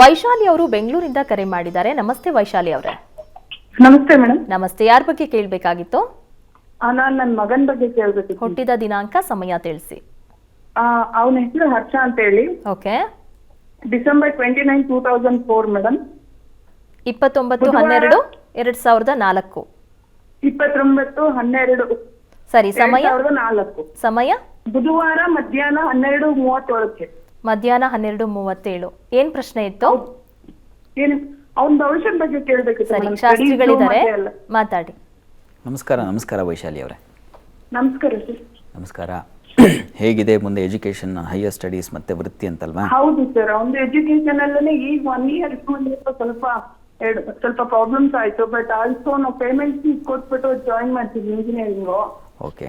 ವೈಶಾಲಿ ಅವರು ಬೆಂಗಳೂರಿಂದ ಕರೆ ಮಾಡಿದ್ದಾರೆ. ನಮಸ್ತೆ ವೈಶಾಲಿ ಅವರೇ. ನಮಸ್ತೆ ಮೇಡಮ್ ನಮಸ್ತೆ. ಯಾರ ಬಗ್ಗೆ ಕೇಳಬೇಕಾಗಿತ್ತು? ನಾನು ನನ್ನ ಮಗನ ಬಗ್ಗೆ ಕೇಳ್ಬೇಕಿತ್ತು. ಹುಟ್ಟಿದ ದಿನಾಂಕ ಸಮಯ ತಿಳಿಸಿ. ಅವನ ಹೆಸರು ಹರ್ಷ ಅಂತ ಹೇಳಿ. Okay. December twenty nine two thousand four madam ಇಪ್ಪತ್ತೊಂಬತ್ತು. ಹನ್ನೆರಡು ಎರಡ್ ಸಾವಿರದ ನಾಲ್ಕು. ಇಪ್ಪತ್ತೊಂಬತ್ತು ಹನ್ನೆರಡು. ಸರಿ ಸಮಯ? ಸಾವಿರದ ನಾಲ್ಕು. ಸಮಯ? ಬುಧವಾರ ಮಧ್ಯಾಹ್ನ ಹನ್ನೆರಡು ಮೂವತ್ತೇಳಕ್ಕೆ. ಮಧ್ಯಾಹ್ನ ಹನ್ನೆರಡು ಮೂವತ್ತೇಳು. ಏನ್ ಪ್ರಶ್ನೆ ಇತ್ತು? ಏನು? ಅವನ ಭವಿಷ್ಯದ ಬಗ್ಗೆ ಕೇಳ್ಬೇಕಿತ್ತು ಸರಿ. ಶಾಸ್ತ್ರಿಗಳಿದ್ದಾರೆ ಎಲ್ಲ. ಮಾತಾಡಿ. ನಮಸ್ಕಾರ ನಮಸ್ಕಾರ ವೈಶಾಲಿ ಅವರೇ. ನಮಸ್ಕಾರ ಸರ್. ನಮಸ್ಕಾರ. ಹೇಗಿದೆ ಮುಂದೆ ಎಜುಕೇಶನ್ ಹೈಯರ್ ಸ್ಟಡೀಸ್ ಮತ್ತೆ ವೃತ್ತಿ ಅಂತಲ್ವಾ? ಹೌದು ಸರ್. ಒಂದು ಎಜುಕೇಶನ್ ಅಲ್ಲೇ ಈಗ ಒನ್ ಇಯರ್ ಟೂ ಇಯರ್ ಸ್ವಲ್ಪ ಎರಡು ಸ್ವಲ್ಪ ಪ್ರಾಬ್ಲಮ್ಸ್ ಆಯ್ತು. ಬಟ್ ಆಲ್ಸೋ ನಾವು ಪೇಮೆಂಟ್ ಫೀಸ್ ಕೊಟ್ಬಿಟ್ಟು ಜಾಯಿನ್ ಮಾಡ್ತೀವಿ ಇಂಜಿನಿಯರಿಂಗು ಓಕೆ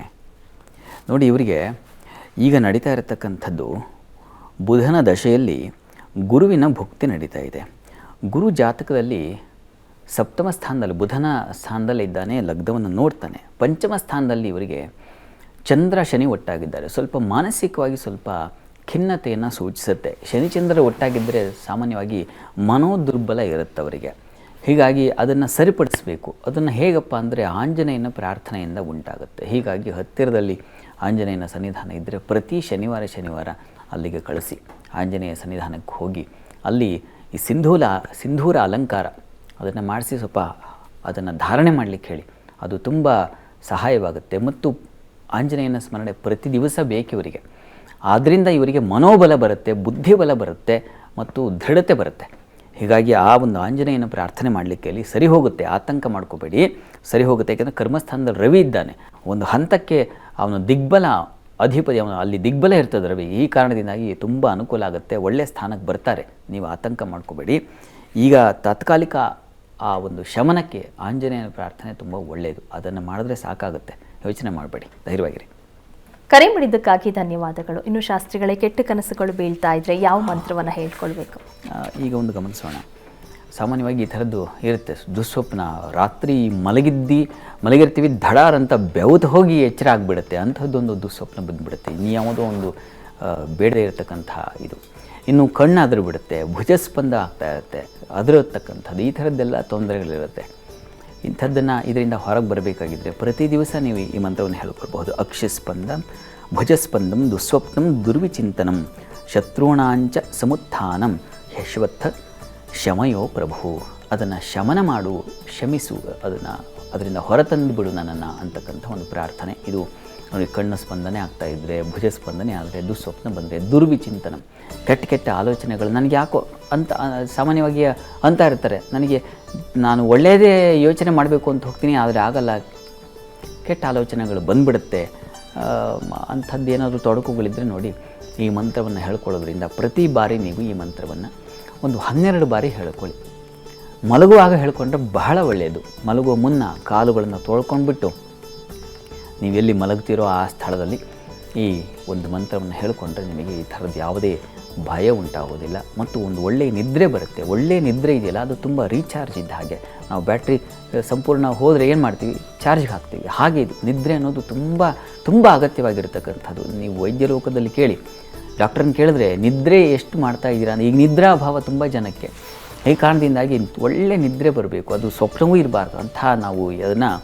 ನೋಡಿ ಇವರಿಗೆ ಈಗ ನಡೀತಾ ಇರತಕ್ಕಂಥದ್ದು ಬುಧನ ದಶೆಯಲ್ಲಿ ಗುರುವಿನ ಭುಕ್ತಿ ನಡೀತಾ ಇದೆ. ಗುರು ಜಾತಕದಲ್ಲಿ ಸಪ್ತಮ ಸ್ಥಾನದಲ್ಲಿ ಬುಧನ ಸ್ಥಾನದಲ್ಲಿ ಇದ್ದಾನೆ, ಲಗ್ನವನ್ನು ನೋಡ್ತಾನೆ. ಪಂಚಮ ಸ್ಥಾನದಲ್ಲಿ ಇವರಿಗೆ ಚಂದ್ರ, ಶನಿ ಒಟ್ಟಾಗಿದ್ದಾರೆ. ಸ್ವಲ್ಪ ಮಾನಸಿಕವಾಗಿ ಸ್ವಲ್ಪ ಖಿನ್ನತೆಯನ್ನು ಸೂಚಿಸುತ್ತೆ. ಶನಿಚಂದ್ರ ಒಟ್ಟಾಗಿದ್ದರೆ ಸಾಮಾನ್ಯವಾಗಿ ಮನೋದುರ್ಬಲ ಇರುತ್ತೆ ಅವರಿಗೆ. ಹೀಗಾಗಿ ಅದನ್ನು ಸರಿಪಡಿಸಬೇಕು. ಅದನ್ನು ಹೇಗಪ್ಪ ಅಂದರೆ ಆಂಜನೇಯನ ಪ್ರಾರ್ಥನೆಯಿಂದ ಉಂಟಾಗುತ್ತೆ. ಹೀಗಾಗಿ ಹತ್ತಿರದಲ್ಲಿ ಆಂಜನೇಯನ ಸನ್ನಿಧಾನ ಇದ್ದರೆ ಪ್ರತಿ ಶನಿವಾರ ಶನಿವಾರ ಅಲ್ಲಿಗೆ ಕಳಿಸಿ. ಆಂಜನೇಯ ಸನ್ನಿಧಾನಕ್ಕೆ ಹೋಗಿ ಅಲ್ಲಿ ಈ ಸಿಂಧೂಲ, ಸಿಂಧೂರ ಅಲಂಕಾರ ಅದನ್ನು ಮಾಡಿಸಿ ಸ್ವಲ್ಪ ಅದನ್ನು ಧಾರಣೆ ಮಾಡಲಿಕ್ಕೆ ಹೇಳಿ. ಅದು ತುಂಬ ಸಹಾಯವಾಗುತ್ತೆ ಮತ್ತು ಆಂಜನೇಯನ ಸ್ಮರಣೆ ಪ್ರತಿ ದಿವಸ ಬೇಕು ಇವರಿಗೆ. ಆದ್ದರಿಂದ ಇವರಿಗೆ ಮನೋಬಲ ಬರುತ್ತೆ, ಬುದ್ಧಿಬಲ ಬರುತ್ತೆ ಮತ್ತು ದೃಢತೆ ಬರುತ್ತೆ. ಹೀಗಾಗಿ ಆ ಒಂದು ಆಂಜನೇಯನ ಪ್ರಾರ್ಥನೆ ಮಾಡಲಿಕ್ಕೆ ಅಲ್ಲಿ ಸರಿ ಹೋಗುತ್ತೆ, ಆತಂಕ ಮಾಡ್ಕೋಬೇಡಿ. ಸರಿ ಹೋಗುತ್ತೆ ಯಾಕೆಂದರೆ ಕರ್ಮಸ್ಥಾನದಲ್ಲಿ ರವಿ ಇದ್ದಾನೆ. ಒಂದು ಹಂತಕ್ಕೆ ಅವನು ದಿಗ್ಬಲ ಅಧಿಪತಿ ಅವನು ಅಲ್ಲಿ ದಿಗ್ಬಲ ಇರ್ತದೆ ರವಿ. ಈ ಕಾರಣದಿಂದಾಗಿ ತುಂಬ ಅನುಕೂಲ ಆಗುತ್ತೆ. ಒಳ್ಳೆಯ ಸ್ಥಾನಕ್ಕೆ ಬರ್ತಾರೆ. ನೀವು ಆತಂಕ ಮಾಡ್ಕೋಬೇಡಿ. ಈಗ ತಾತ್ಕಾಲಿಕ ಆ ಒಂದು ಶಮನಕ್ಕೆ ಆಂಜನೇಯನ ಪ್ರಾರ್ಥನೆ ತುಂಬ ಒಳ್ಳೆಯದು ಅದನ್ನು ಮಾಡಿದ್ರೆ ಸಾಕಾಗುತ್ತೆ. ಯೋಚನೆ ಮಾಡಬೇಡಿ. ಧೈರ್ಯವಾಗಿರಿ. ಕರೆ ಮಾಡಿದ್ದಕ್ಕಾಗಿ ಧನ್ಯವಾದಗಳು. ಇನ್ನು ಶಾಸ್ತ್ರಿಗಳೇ ಕೆಟ್ಟ ಕನಸುಗಳು ಬೀಳ್ತಾ ಇದ್ರೆ ಯಾವ ಮಂತ್ರವನ್ನು ಹೇಳ್ಕೊಳ್ಬೇಕು? ಈಗ ಒಂದು ಗಮನಿಸೋಣ. ಸಾಮಾನ್ಯವಾಗಿ ಈ ಥರದ್ದು ಇರುತ್ತೆ. ದುಸ್ವಪ್ನ, ರಾತ್ರಿ ಮಲಗಿದ್ದಿ, ಮಲಗಿರ್ತೀವಿ ಧಡಾರ್ ಅಂತ ಬೆವತು ಹೋಗಿ ಎಚ್ಚರ ಆಗಿಬಿಡುತ್ತೆ. ಅಂಥದ್ದೊಂದು ದುಸ್ವಪ್ನ ಬಂದುಬಿಡುತ್ತೆ. ಇನ್ಯಾವುದೋ ಒಂದು ಬೇಡದೆ ಇರತಕ್ಕಂಥ ಇದು. ಇನ್ನು ಕಣ್ಣಾದರೂ ಬಿಡುತ್ತೆ, ಭುಜಸ್ಪಂದ ಆಗ್ತಾ ಇರುತ್ತೆ. ಅದರತಕ್ಕಂಥದ್ದು ಈ ಥರದ್ದೆಲ್ಲ ತೊಂದರೆಗಳಿರುತ್ತೆ. ಇಂಥದ್ದನ್ನು ಇದರಿಂದ ಹೊರಗೆ ಬರಬೇಕಾಗಿದ್ದರೆ ಪ್ರತಿ ದಿವಸ ನೀವು ಈ ಮಂತ್ರವನ್ನು ಹೇಳ್ಕೊಳ್ಬಹುದು. ಅಕ್ಷಸ್ಪಂದ, ಭುಜಸ್ಪಂದಂ, ದುಸ್ವಪ್ನಂ, ದುರ್ವಿಚಿಂತನಂ, ಶತ್ರುಣಾಂಚ ಸಮುತ್ಥಾನಂ, ಯಶ್ವತ್ಥ ಶಮಯೋ ಪ್ರಭು, ಅದನ್ನು ಶಮನ ಮಾಡು, ಶಮಿಸು, ಅದನ್ನು ಅದರಿಂದ ಹೊರತಂದು ಬಿಡು ನನ್ನನ್ನು ಅಂತಕ್ಕಂಥ ಒಂದು ಪ್ರಾರ್ಥನೆ. ಇದು ನೋಡಿ, ಕಣ್ಣು ಸ್ಪಂದನೆ ಆಗ್ತಾ ಇದ್ದರೆ ಭುಜ ಸ್ಪಂದನೆ ಆದರೆ, ದುಸ್ವಪ್ನ ಬಂದರೆ, ದುರ್ವಿಚಿಂತನ, ಕೆಟ್ಟ ಕೆಟ್ಟ ಆಲೋಚನೆಗಳು ನನಗೆ ಯಾಕೋ ಅಂತ ಸಾಮಾನ್ಯವಾಗಿ ಅಂತ ಇರ್ತಾರೆ. ನನಗೆ ನಾನು ಒಳ್ಳೆಯದೇ ಯೋಚನೆ ಮಾಡಬೇಕು ಅಂತ ಹೋಗ್ತೀನಿ, ಆದರೆ ಆಗಲ್ಲ. ಕೆಟ್ಟ ಆಲೋಚನೆಗಳು ಬಂದ್ಬಿಡುತ್ತೆ. ಅಂಥದ್ದು ಏನಾದರೂ ತೊಡಕುಗಳಿದ್ದರೆ ನೋಡಿ, ಈ ಮಂತ್ರವನ್ನು ಹೇಳ್ಕೊಳ್ಳೋದ್ರಿಂದ ಪ್ರತಿ ಬಾರಿ ನೀವು ಈ ಮಂತ್ರವನ್ನು ಒಂದು ಹನ್ನೆರಡು ಬಾರಿ ಹೇಳ್ಕೊಳ್ಳಿ. ಮಲಗುವಾಗ ಹೇಳ್ಕೊಂಡ್ರೆ ಬಹಳ ಒಳ್ಳೆಯದು. ಮಲಗುವ ಮುನ್ನ ಕಾಲುಗಳನ್ನು ತೊಳ್ಕೊಂಡ್ಬಿಟ್ಟು ನೀವು ಎಲ್ಲಿ ಮಲಗ್ತೀರೋ ಆ ಸ್ಥಳದಲ್ಲಿ ಈ ಒಂದು ಮಂತ್ರವನ್ನು ಹೇಳಿಕೊಂಡ್ರೆ ನಿಮಗೆ ಈ ಥರದ್ದು ಯಾವುದೇ ಭಯ ಉಂಟಾಗೋದಿಲ್ಲ ಮತ್ತು ಒಂದು ಒಳ್ಳೆಯ ನಿದ್ರೆ ಬರುತ್ತೆ. ಒಳ್ಳೆಯ ನಿದ್ರೆ ಇದೆಯಲ್ಲ, ಅದು ತುಂಬ ರೀಚಾರ್ಜ್ ಇದ್ದ ಹಾಗೆ. ನಾವು ಬ್ಯಾಟ್ರಿ ಸಂಪೂರ್ಣ ಹೋದರೆ ಏನು ಮಾಡ್ತೀವಿ? ಚಾರ್ಜ್ಗೆ ಹಾಕ್ತೀವಿ. ಹಾಗೆ ಇದು. ನಿದ್ರೆ ಅನ್ನೋದು ತುಂಬ ತುಂಬ ಅಗತ್ಯವಾಗಿರ್ತಕ್ಕಂಥದ್ದು. ನೀವು ವೈದ್ಯ ಲೋಕದಲ್ಲಿ ಕೇಳಿ ಡಾಕ್ಟ್ರನ್ನ ಕೇಳಿದ್ರೆ, ನಿದ್ರೆ ಎಷ್ಟು ಮಾಡ್ತಾ ಇದ್ದೀರಾ? ಈಗ ಈಗ ನಿದ್ರಾಭಾವ ತುಂಬ ಜನಕ್ಕೆ. ಈ ಕಾರಣದಿಂದಾಗಿ ಒಳ್ಳೆ ನಿದ್ರೆ ಬರಬೇಕು. ಅದು ಸ್ವಪ್ನವೂ ಇರಬಾರ್ದು. ಅಂಥ ನಾವು ಅದನ್ನು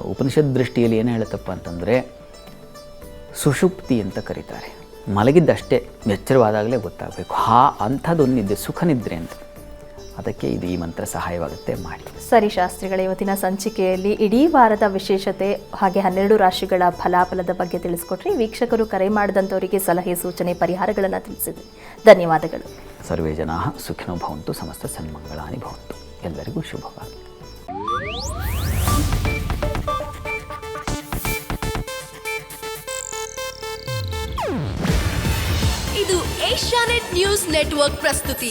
ಉಪನಿಷತ್ ದೃಷ್ಟಿಯಲ್ಲಿ ಏನು ಹೇಳುತ್ತಪ್ಪ ಅಂತಂದರೆ, ಸುಷುಪ್ತಿ ಅಂತ ಕರೀತಾರೆ. ಮಲಗಿದ್ದಷ್ಟೇ ಎಚ್ಚರವಾದಾಗಲೇ ಗೊತ್ತಾಗಬೇಕು. ಹಾ, ಅಂಥದ್ದೊಂದು ನಿದ್ದೆ ಸುಖ ನಿದ್ರೆ ಅಂತ. ಅದಕ್ಕೆ ಇದು ಈ ಮಂತ್ರ ಸಹಾಯವಾಗುತ್ತೆ ಮಾಡಿ. ಸರಿ ಶಾಸ್ತ್ರಿಗಳ ಇವತ್ತಿನ ಸಂಚಿಕೆಯಲ್ಲಿ ಇಡೀ ವಾರದ ವಿಶೇಷತೆ ಹಾಗೆ ಹನ್ನೆರಡು ರಾಶಿಗಳ ಫಲಾಫಲದ ಬಗ್ಗೆ ತಿಳಿಸ್ಕೊಟ್ರಿ. ವೀಕ್ಷಕರು ಕರೆ ಮಾಡಿದಂಥವರಿಗೆ ಸಲಹೆ ಸೂಚನೆ ಪರಿಹಾರಗಳನ್ನು ತಿಳಿಸಿದೆ ಧನ್ಯವಾದಗಳು. ಸರ್ವೇ ಜನಾ ಸುಖಿನೋ ಭವಂತು ಸಮಸ್ತ ಸನ್ಮಂಗಳಾನಿ ಭವಂತು. ಎಲ್ಲರಿಗೂ ಶುಭವಾಗಲಿ. ಇದು ಏಷ್ಯಾನೆಟ್ ನ್ಯೂಸ್ ನೆಟ್ವರ್ಕ್ ಪ್ರಸ್ತುತಿ.